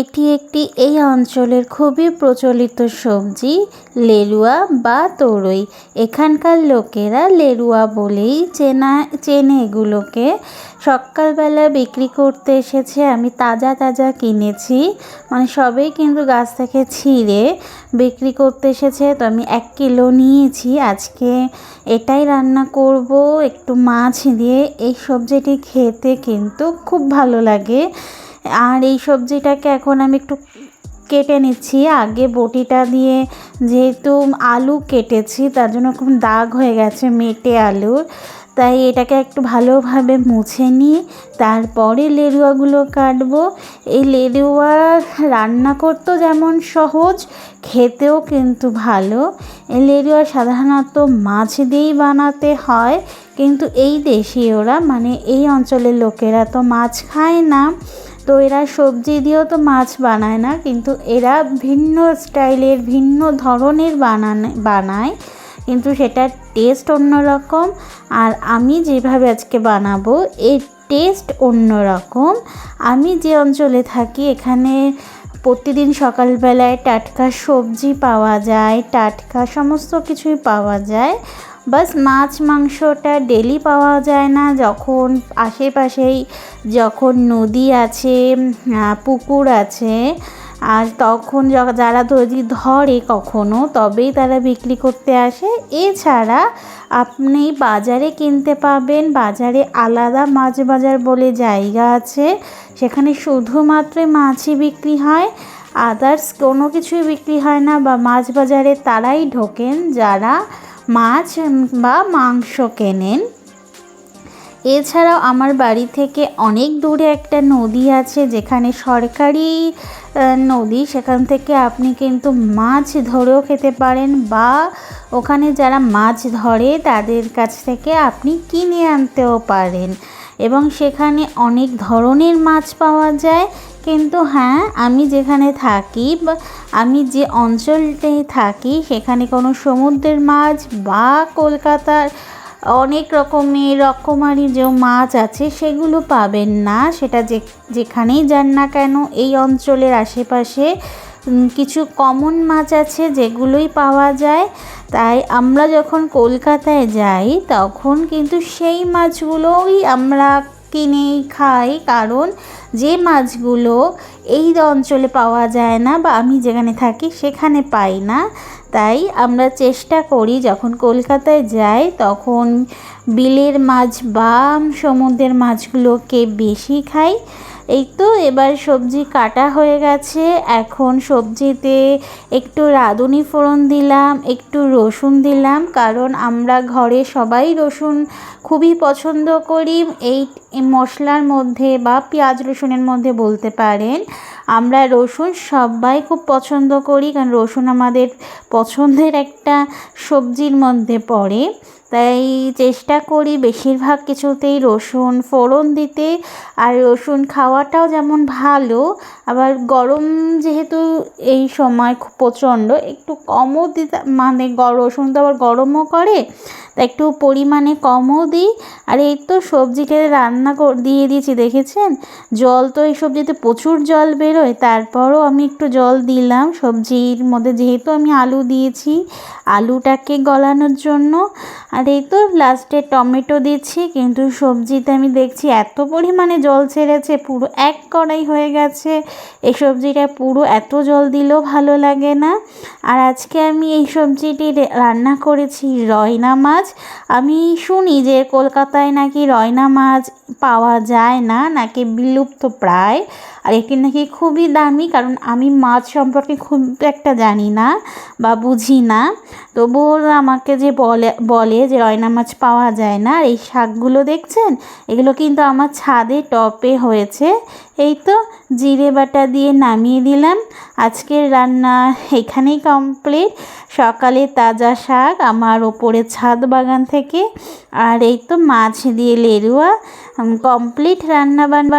এটি একটি এই অঞ্চলের খুবই প্রচলিত সবজি লেলুয়া বা তরই। এখানকার লোকেরা লেলুয়া বলেই চেনা, চেনে এগুলোকে। সকালবেলা বিক্রি করতে এসেছে, আমি তাজা তাজা কিনেছি। মানে সবেই কিন্তু গাছ থেকে ছিঁড়ে বিক্রি করতে এসেছে, তো আমি এক কিলো নিয়েছি। আজকে এটাই রান্না করব, একটু মাছ দিয়ে। এই সবজিটি খেতে কিন্তু খুব ভালো লাগে। আর এই সবজিটাকে এখন আমি একটু কেটে নিচ্ছি। আগে বটিটা দিয়ে যেহেতু আলু কেটেছি, তার জন্য খুব দাগ হয়ে গেছে মেটে আলুর। তাই এটাকে একটু ভালোভাবে মুছে নিই। তারপরে লেরুয়াগুলো কাটবো। এই লেরুয়া রান্না করতেও যেমন সহজ, খেতেও কিন্তু ভালো। এই লেরুয়া সাধারণত মাছ দিয়েই বানাতে হয়, কিন্তু এই দেশীয়রা মানে এই অঞ্চলের লোকেরা তো মাছ খায় না। তো এরা সবজি দিয়েও তো মাছ বানায় না, কিন্তু এরা ভিন্ন স্টাইলের, ভিন্ন ধরনের বানানে, বানায়। কিন্তু সেটার টেস্ট অন্যরকম। আর আমি যেভাবে আজকে বানাবো, এর টেস্ট অন্যরকম। আমি যে অঞ্চলে থাকি, এখানে প্রতিদিন সকালবেলায় টাটকা সবজি পাওয়া যায়, টাটকা সমস্ত কিছুই পাওয়া যায়। বাস মাছ, মাংসটা ডেলি পাওয়া যায় না। যখন আশেপাশেই যখন নদী আছে পুকুর আছে, আর তখন যারা যদি ধরে কখনো, তবেই তারা বিক্রি করতে আসে। এছাড়া আপনি বাজারে কিনতে পাবেন, বাজারে আলাদা মাছ বাজার বলে জায়গা আছে। সেখানে শুধুমাত্র মাছই বিক্রি হয় আদার্স কোনো কিছুই বিক্রি হয় না, বা মাছ বাজারে তারাই ঢোকেন যারা মাছ বা মাংস কেনেন। এছাড়াও আমার বাড়ি থেকে অনেক দূরে একটা নদী আছে, যেখানে সরকারি নদী। সেখান থেকে আপনি কিন্তু মাছ ধরেও খেতে পারেন বা ওখানে যারা মাছ ধরে তাদের কাছ থেকে আপনি কিনে আনতেও পারেন। এবং সেখানে অনেক ধরনের মাছ পাওয়া যায়। কিন্তু হ্যাঁ আমি যেখানে থাকি বা আমি যে অঞ্চলটায় থাকি, সেখানে কোনো সমুদ্রের মাছ বা কলকাতার অনেক রকমের রকমারি যে মাছ আছে, সেগুলো পাবেন না। সেটা যে, যেখানেই যান না কেন, এই অঞ্চলের আশেপাশে কিছু কমন মাছ আছে যেগুলোই পাওয়া যায়। তাই আমরা যখন কলকাতায় যাই, তখন কিন্তু সেই মাছগুলোই আমরা কিনেই খাই। কারণ যে মাছগুলো এই অঞ্চলে পাওয়া যায় না বা আমি যেখানে থাকি সেখানে পাই না। তাই আমরা চেষ্টা করি যখন কলকাতায় যাই তখন বিলের মাছ বা সমুদ্রের মাছগুলোকে বেশি খাই। এই তো এবার সবজি কাটা হয়ে গেছে। এখন সবজিতে একটু রাঁধুনি ফোড়ন দিলাম, একটু রসুন দিলাম, কারণ আমরা ঘরে সবাই রসুন খুবই পছন্দ করি। এই মশলার মধ্যে বা পেঁয়াজ রসুনের মধ্যে বলতে পারেন। আমরা রসুন সবাই খুব পছন্দ করি কারণ রসুন আমাদের পছন্দের একটা সবজির মধ্যে পড়ে। তাই চেষ্টা করি বেশিরভাগ কিছুতেই রসুন ফোড়ন দিতে। আর রসুন খাওয়াটাও যেমন ভালো, আবার গরম যেহেতু এই সময় খুব প্রচণ্ড, একটু কমও দিতে মানে রসুন তো আবার গরমও করে, তা একটু পরিমাণে কমও দিই। আর এই তো সবজিটা রান্না দিয়ে দিয়েছি, দেখেছেন? জল তো এই সবজিতে প্রচুর জল বেরোয়, তারপরও আমি একটু জল দিলাম। সবজির মধ্যে যেহেতু আমি আলু দিয়েছি, আলুটাকে গলানোর জন্য। আর এই তো লাস্টে টমেটো দিচ্ছি, কিন্তু সবজিতে আমি দেখছি এত পরিমাণে জল ছেড়েছে, পুরো এক কড়াই হয়ে গেছে। এই সবজিটা পুরো এত জল দিলেও ভালো লাগে না। আর আজকে আমি এই সবজিটি রান্না করেছি রয়না মাছ। আমি শুনি যে কলকাতায় নাকি রয়না মাছ পাওয়া যায় না, নাকি বিলুপ্ত প্রায়। আর এটি নাকি খুবই দামি, কারণ আমি মাছ সম্পর্কে খুব একটা জানি না বা বুঝি না। তবুও আমাকে যে বলে বলে যে রয়না মাছ পাওয়া যায় না। আর এই শাকগুলো দেখছেন? এগুলো কিন্তু আমার ছাদে টপে হয়েছে। এই তো জিরে বাটা দিয়ে নামিয়ে দিলাম। আজকের রান্না এখানেই কমপ্লিট। সকালে তাজা শাক আমার ওপরে ছাদ বাগান থেকে। আর এই তো মাছ দিয়ে লেরুয়া। কমপ্লিট রান্না বান্না